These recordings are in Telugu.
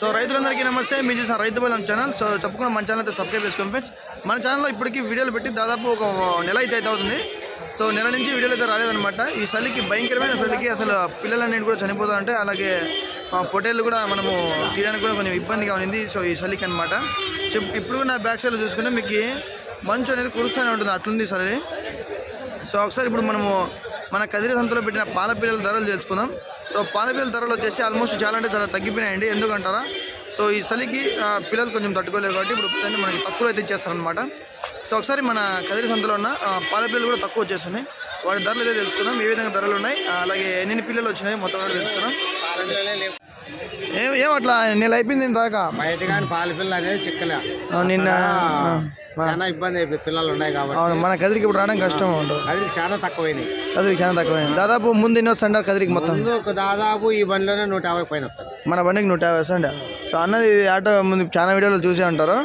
సో రైతులందరికీ నమస్తే. మీరు చూసిన రైతు బలం ఛానల్. సో తప్పకుండా మన ఛానల్ అయితే సబ్స్క్రైబ్ చేసుకోండి ఫ్రెండ్స్. మన ఛానల్లో ఇప్పటికీ వీడియోలు పెట్టి దాదాపు ఒక నెల అయితే అయితే అవుతుంది. సో నెల నుంచి వీడియోలు అయితే రాలేదనమాట ఈ చలికి భయంకరమైన చలికి అసలు పిల్లలన్నింటి కూడా చనిపోతా అలాగే పొటేళ్ళు కూడా మనము తీయడానికి కూడా కొంచెం ఇబ్బందిగా ఉంది సో ఈ చలికి అనమాట సో ఇప్పుడు నా బ్యాక్ సైడ్లో చూసుకుంటే మీకు మంచు అనేది కురుస్తూనే ఉంటుంది. అట్లుంది చలి. సో ఒకసారి ఇప్పుడు మనము మన కదిరి సంతలో పెట్టిన పాల పిల్లల ధరలు తెలుసుకుందాం. సో పాల ధరలు వచ్చేసి ఆల్మోస్ట్ చాలా అంటే చాలా తగ్గిపోయినాయండి. ఎందుకంటారా? సో ఈ చలికి పిల్లలు కొంచెం తట్టుకోలేవు కాబట్టి ఇప్పుడు ప్రజెంట్ మనకి తక్కువ అయితే ఇచ్చేస్తారనమాట సో ఒకసారి మన కదిరి సంతలో ఉన్న పాలపిల్లలు కూడా తక్కువ వచ్చేస్తున్నాయి. వాటి ధరలు అయితే తెలుసుకుందాం. ఏ విధంగా ధరలు ఉన్నాయి? అలాగే ఎన్ని పిల్లలు వచ్చినాయి మొత్తం కూడా తెలుసుకుందాం. ఏం ఏం అట్లా? నేను అయిపోయింది నేను రాక? బయట కానీ పాల పిల్ల అనేది చిక్కలే. నిన్న చాలా ఇబ్బంది అయిపోయి పిల్లలు ఉన్నాయి కాబట్టి. అవును మన కదిరికి ఇప్పుడు రావడం కష్టం ఉంటుంది. అది చాలా తక్కువైనాయి. కదిరికి చాలా తక్కువైంది దాదాపు ముందు ఎన్ని వస్తుండ కదిరికి మొత్తం? ముందు దాదాపు ఈ బండిలోనే నూట యాభై పైన వస్తుంది మన బండికి నూట యాభై వస్తుండే సో అన్నది ఆటో ముందు చాలా వీడియోలు చూసే ఉంటారు.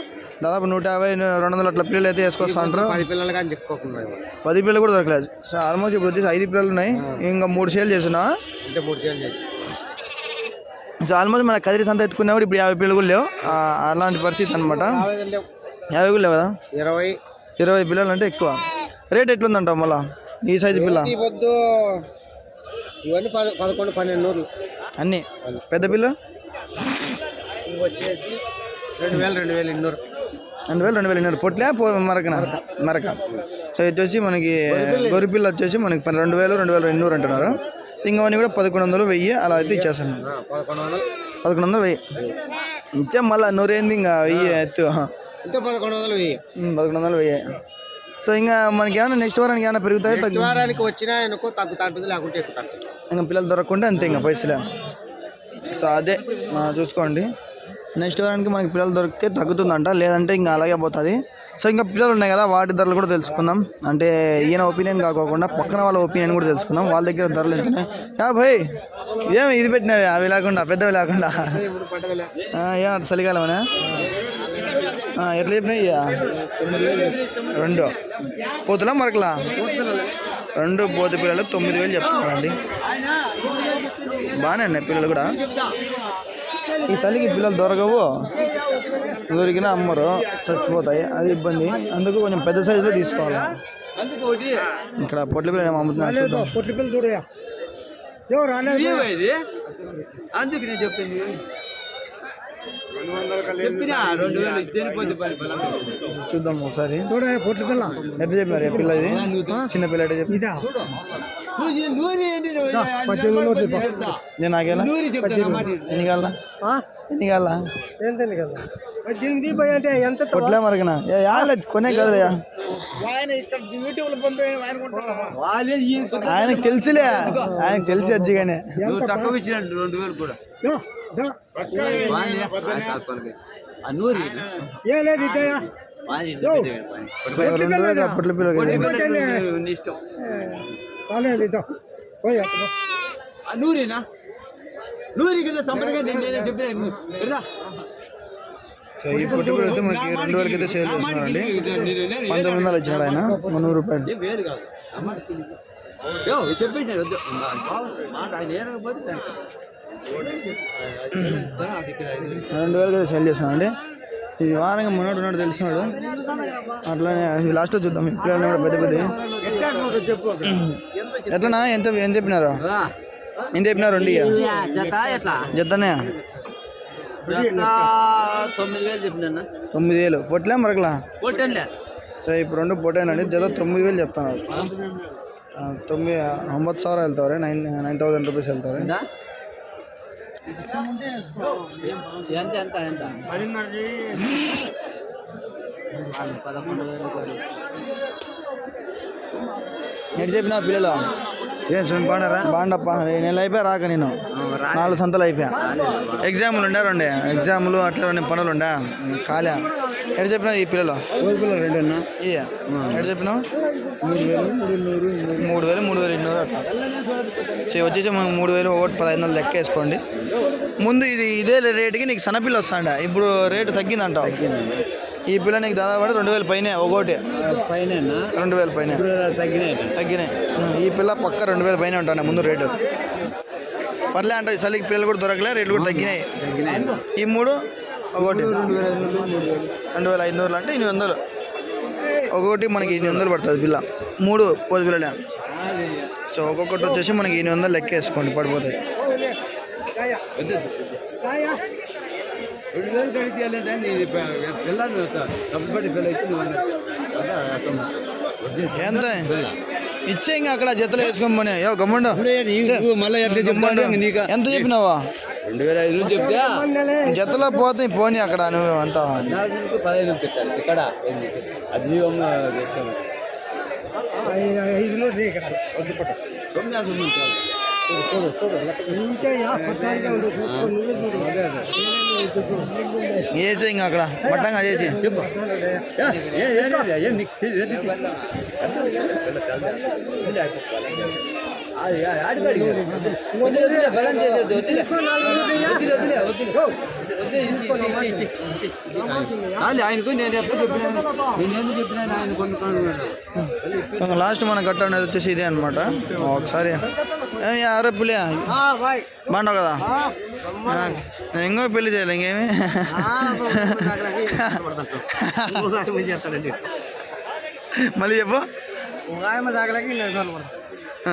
దాదాపు నూట యాభై రెండు వందల అట్లా పిల్లలు అయితే వేసుకొస్తా ఉంటారు. పది పిల్లలు కానీ చిక్కుకోకుండా పది పిల్లలు కూడా దొరకలేదు. సో ఆల్మోస్ట్ ఇప్పుడు వచ్చేసి ఐదు పిల్లలు ఉన్నాయి. ఇంకా మూడు సేల్ చేస్తున్నా. అంటే మూడు చేయాలి చేసి సో ఆల్మోస్ట్ మన కదిరి సంత ఎత్తుకున్నప్పుడు ఇప్పుడు యాభై పిల్లలు కూడా లేవు. అలాంటి పరిస్థితి అనమాట యాభై కూడా లేవు కదా ఇరవై. ఇరవై పిల్లలు అంటే ఎక్కువ. రేట్ ఎట్లుందంటావు మళ్ళా? ఈ సైజు పిల్ల? ఈ పొద్దు ఇవన్నీ పద పదకొండు పన్నెండు నూరు అన్నీ? పెద్ద పిల్ల? వచ్చేసి రెండు వేలు రెండు వేలు ఇన్నూరు. రెండు వేలు రెండు వేలు ఎన్నర పొట్లే పో మరకన? మరక. సో ఇది వచ్చేసి మనకి గొర్రె పిల్ల వచ్చేసి మనకి రెండు వేలు రెండు వేలు ఎన్నూరు అంటున్నారు. ఇంకవన్నీ కూడా పదకొండు వందలు వెయ్యి అలా అయితే ఇచ్చేస్తాను. పదకొండు వందలు పదకొండు వందలు వెయ్యి. ఇచ్చా మళ్ళీ నూరేంది ఇంకా వెయ్యి ఎత్తు. పదకొండు వందలు వెయ్యి. పదకొండు వందలు వెయ్యి. సో ఇంకా మనకి ఏమైనా నెక్స్ట్ వారానికి ఏమైనా పెరుగుతాయి తగ్గు వారానికి వచ్చినా అనుకో తగ్గుతాంటుంది లేకుంటే ఎక్కుతాంటుంది. ఇంకా పిల్లలు దొరకకుంటే అంతే ఇంకా పైసలే. సో అదే చూసుకోండి. నెక్స్ట్ వారానికి మనకి పిల్లలు దొరికితే తగ్గుతుందంట లేదంటే ఇంకా అలాగే పోతుంది. సో ఇంకా పిల్లలు ఉన్నాయి కదా వాటి ధరలు కూడా తెలుసుకుందాం. అంటే ఈయన ఒపీనియన్ కాకోకుండా పక్కన వాళ్ళ ఒపీనియన్ కూడా తెలుసుకుందాం. వాళ్ళ దగ్గర ధరలు ఎంత ఉన్నాయి యా భయ్ ఏమి ఇది పెట్టినవి? అవి లేకుండా పెద్దవి లేకుండా. ఇప్పుడు ఏం చలికాలమనే? ఎట్లా చెప్పినాయి రెండు. పోతులా మరకలా? రెండు పోతు పిల్లలు తొమ్మిది వేలు చెప్తున్నారండి. బాగానే ఉన్నాయి పిల్లలు కూడా. ఈ చలికి పిల్లలు దొరకవు. దొరికినా అమ్మరు చచ్చిపోతాయి. అది ఇబ్బంది. అందుకు కొంచెం పెద్ద సైజులో తీసుకోవాలి. ఇక్కడ పొట్ల పిల్లలు ఏమో అమ్ముతున్నారు చూద్దాం. పొట్టి పిల్లలు చూడయా? అందుకు నేను చెప్పింది. చూద్దాం ఒకసారి. చూడయా పొట్టి పిల్ల? ఎట్లా చెప్పినారు? ఈ పిల్ల ఇది? చిన్న పిల్ల ఎట్లా చెప్పి నూనె ఏంటి నువ్వు? చెప్తా. నేను నాకేలా నూనె చెప్తాను మాట ఎన్ని కావాలా? ఎన్ని కావాలా? ఏంటండి కదా. పద్దెనిమిది అంటే ఎంత ఏ యాలే కొనే ఆయన ఆయన కొత్త- ఆయనకు తెలుసులే. ఆయనకు తెలిసి అజ్జిగానే నువ్వు తక్కువ? రెండు వేలు కూడా. వాళ్ళే ఆ శాస్త్రాలకి. ఆ నూరి ఏ లేదు ఇద్దయా వాళ్ళే ఇంటి పెద్ద పని. సో రెండు వేలు పొట్ల పిల్లకి నువ్వు నీ ఇష్టం. రాలేదు పోయి నూరేనా? నూరి కదా సంపదగా నేను చెప్పిన కదా సో ఈ పొట్టు అయితే మనకి రెండు వేలకి అయితే సేల్ చేస్తున్నారండి. పంతొమ్మిది వందలు ఇచ్చినాడు ఆయన మున్నూరు రూపాయలు. వేలు కాదు. మాట ఆయన రెండు వేలకి అయితే సేల్ చేస్తున్నాడండి. ఇది వారంగా మున్నోడు ఉన్నాడు తెలిసినాడు. అట్లానే లాస్ట్ చూద్దాం. ఈ పిల్లలు కూడా పెద్ద పెద్ద ఎట్లనా ఎంత ఏం చెప్పినారు? ఎంత చెప్పినారు రెండు జతనే? తొమ్మిది వేలు పొట్టలే మరకలా? సరే ఇప్పుడు రెండు పొట్టేనండి. జత తొమ్మిది వేలు చెప్తాను తొమ్మిది ఒంబత్తు సార్ వెళ్తారు? నైన్ నైన్ థౌసండ్ రూపీస్ వెళ్తారు? పదకొండు వేలు ఎటు చెప్పినా పిల్లలు? బాగున్నారా బాగుండప్ప నెల అయిపోయా? రాక నేను నాలుగు సంతలు అయిపోయా? ఎగ్జాములు ఉండే రెండే? ఎగ్జాములు అట్లా రెండు పనులు ఉండే కాలే. ఎటు చెప్పినా ఈ పిల్లలు? ఇయ్య ఎటు చెప్పినావు? మూడు వేలు మూడు వేలు ఇన్నూరు అట్లా. వచ్చేసి మూడు వేలు ఒకటి పదహైదు వందలు లెక్క వేసుకోండి ముందు ఇది ఇదే రేటుకి నీకు సన్నపిల్ల వస్తాండ? ఇప్పుడు రేటు తగ్గిందంటావు? ఈ పిల్ల నీకు దాదాపు రెండు వేల పైనే ఒకటి పైన రెండు వేల పైన. తగ్గినాయి తగ్గినాయి. ఈ పిల్ల పక్క రెండు వేల పైన ఉంటాను ముందు రేటు. పర్లే అంటే చలికి పిల్లలు కూడా దొరకలే రేట్లు కూడా తగ్గినాయి. ఈ మూడు ఒకటి రెండు వేల ఐదు వందలు అంటే ఎనిమిది వందలు. ఒకటి మనకి ఎనిమిది వందలు పడుతుంది పిల్ల. మూడు పోజు పిల్లలే సో ఒక్కొక్కటి వచ్చేసి మనకి ఎనిమిది వందలు లెక్క వేసుకోండి పడిపోతాయి. రెండు వేలు కడితే వెళ్ళేదా నీ పిల్లలు తప్పబడి పిల్ల ఇచ్చి. ఎంత? ఇచ్చే ఇంకా అక్కడ జతలో వేసుకోమని యో గమ్మండు. మళ్ళీ ఎంత చెప్పినావా? రెండు వేల ఐదు నుంచి చెప్తే జతలో పోతే పోనీ అక్కడ నువ్వు అంతా. పదహైదు పెట్టారు ఇక్కడ ఏంది? అది అమ్మ చెప్తాను ఇంకా అక్కడ మట్టంగా చేసి. చెప్పు. ఏ, నీకు ఆయనకు నేను ఎప్పుడు చెప్పినాను చెప్పినాను ఆయన లాస్ట్ మన కట్ట అనేది వచ్చేసి ఇదే అనమాట ఒకసారి. ఏ యారో పులి బాగున్నావు కదా? ఇంకో పెళ్ళి చేయాలి ఇంకేమి? మళ్ళీ చెప్పు. ఆ,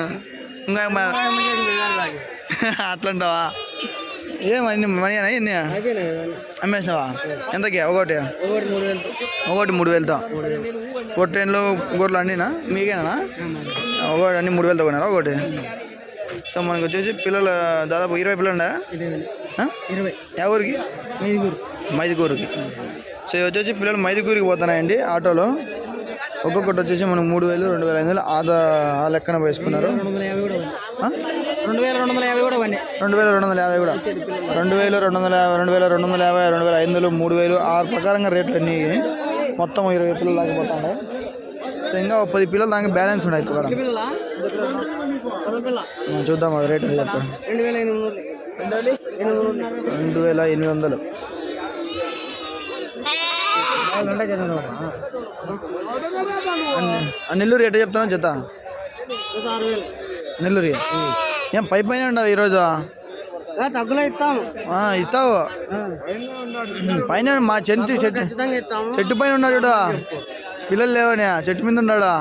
ఇంకా అట్లంటావా? ఏమని మనీ ఎన్ని అమ్మేసినావా? ఎంతకి? ఒకటి? ఒకటి మూడు వేలతో? పొట్టేళ్ళు గొర్రెలు అన్నీనా? మీకేనా? ఒకటి అన్ని మూడు వేలతో కొన్నారా? ఒకటి? సో మనకి వచ్చేసి పిల్లలు దాదాపు ఇరవై పిల్లలు ఉండా? ఎవరికి మైదుకూరుకి సో వచ్చేసి పిల్లలు మైదుకూరికి పోతున్నాయండి ఆటోలో. ఒక్కొక్కటి వచ్చేసి మనకు మూడు వేలు రెండు వేల ఐదు వందలు ఆదా ఆ లెక్కన వేసుకున్నారు? రెండు వేల రెండు వందల యాభై కూడా రెండు వేల రెండు వందల యాభై కూడా. రెండు వేలు రెండు వందల యాభై రెండు వేల రెండు వందల యాభై రెండు వేల ఐదు వందలు మూడు వేలు ఆ ప్రకారంగా రేట్లు అన్నీ మొత్తం ఇరవై పిల్లలు దాకిపోతున్నాయి సో ఇంకా ఒక పది పిల్లలు దానికి బ్యాలెన్స్ ఉన్నాయి ఇప్పుడు చూద్దాం అది రేట్ చెప్పండి రెండు వేల ఎనిమిది వందలు ఎనిమిది వందలు రెండు వేల ఎనిమిది వందలు అన్ని- ఆ నెల్లూరు ఎట్ట చెప్తాను జత? నెల్లూరు. ఏం పై పైన ఉండవు ఈరోజు? తగ్గులో ఇస్తాము ఆ, ఇస్తావు? పైన మా చెట్టు చెట్టు చెట్టు పైన ఉన్నాడు చూడు. పిల్లలు లేవని చెట్టు మీద ఉన్నాడా?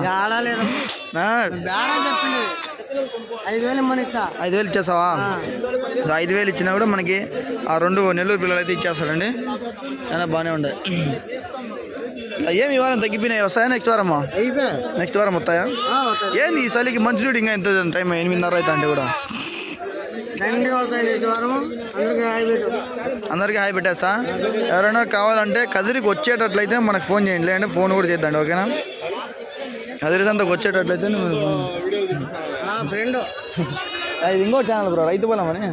ఐదు వేలు ఇస్తా. ఐదు వేలు ఇచ్చేస్తావా సో ఐదు వేలు ఇచ్చినా కూడా మనకి ఆ రెండు నెల్లూరు పిల్లలు అయితే ఇచ్చేస్తారండి. అయినా బాగానే ఉండే. ఏమి ఈ వారం తగ్గిపోయినాయి? వస్తాయా నెక్స్ట్ వారమ్మా అయిపోయా నెక్స్ట్ వారం వస్తాయా? ఏంది ఈ చలికి మంచి చూడు ఇంకా ఎంత టైం? ఎనిమిదిన్నర అవుతా అంటే కూడా. అందరికి హాయి పెట్టేస్తా. ఎవరైనా కావాలంటే కదిరికి వచ్చేటట్లయితే మనకు ఫోన్ చేయండి. లేదంటే ఫోన్ కూడా చేద్దండి ఓకేనా? కదిరి సంతకు వచ్చేటట్లయితే ఫ్రెండ్. ఇది ఇంకో ఛానల్ బ్రో రైతు పొలం అని.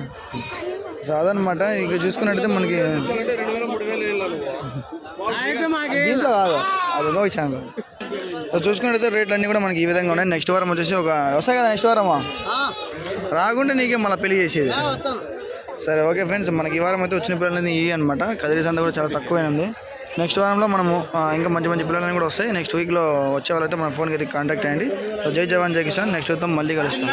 సో అదనమాట ఇక చూసుకున్నట్టయితే మనకి అయితే దీంట్లో కాదు. అది ఇంకో ఛానల్ చూసుకున్నట్టయితే రేట్లు అన్నీ కూడా మనకి ఈ విధంగా ఉన్నాయి. నెక్స్ట్ వారం వచ్చేసి ఒక వస్తాయి కదా నెక్స్ట్ వారమా? ఆ, రాకుంటే నీకే మళ్ళీ పెళ్ళి చేసేది. సరే ఓకే ఫ్రెండ్స్ మనకి ఈ వారం అయితే వచ్చిన పిల్లలు ఇవి అనమాట కదిరి సంత కూడా చాలా తక్కువైంది నెక్స్ట్ వారంలో మనము ఇంకా మంచి మంచి పిల్లలని కూడా వస్తాయి. నెక్స్ట్ వీక్లో వచ్చే వాళ్ళైతే మన ఫోన్కి అయితే కాంటాక్ట్ అయ్యండి సో జై జవాన్ జై కిసాన్. నెక్స్ట్ వస్తాం మళ్ళీ కలుస్తాం.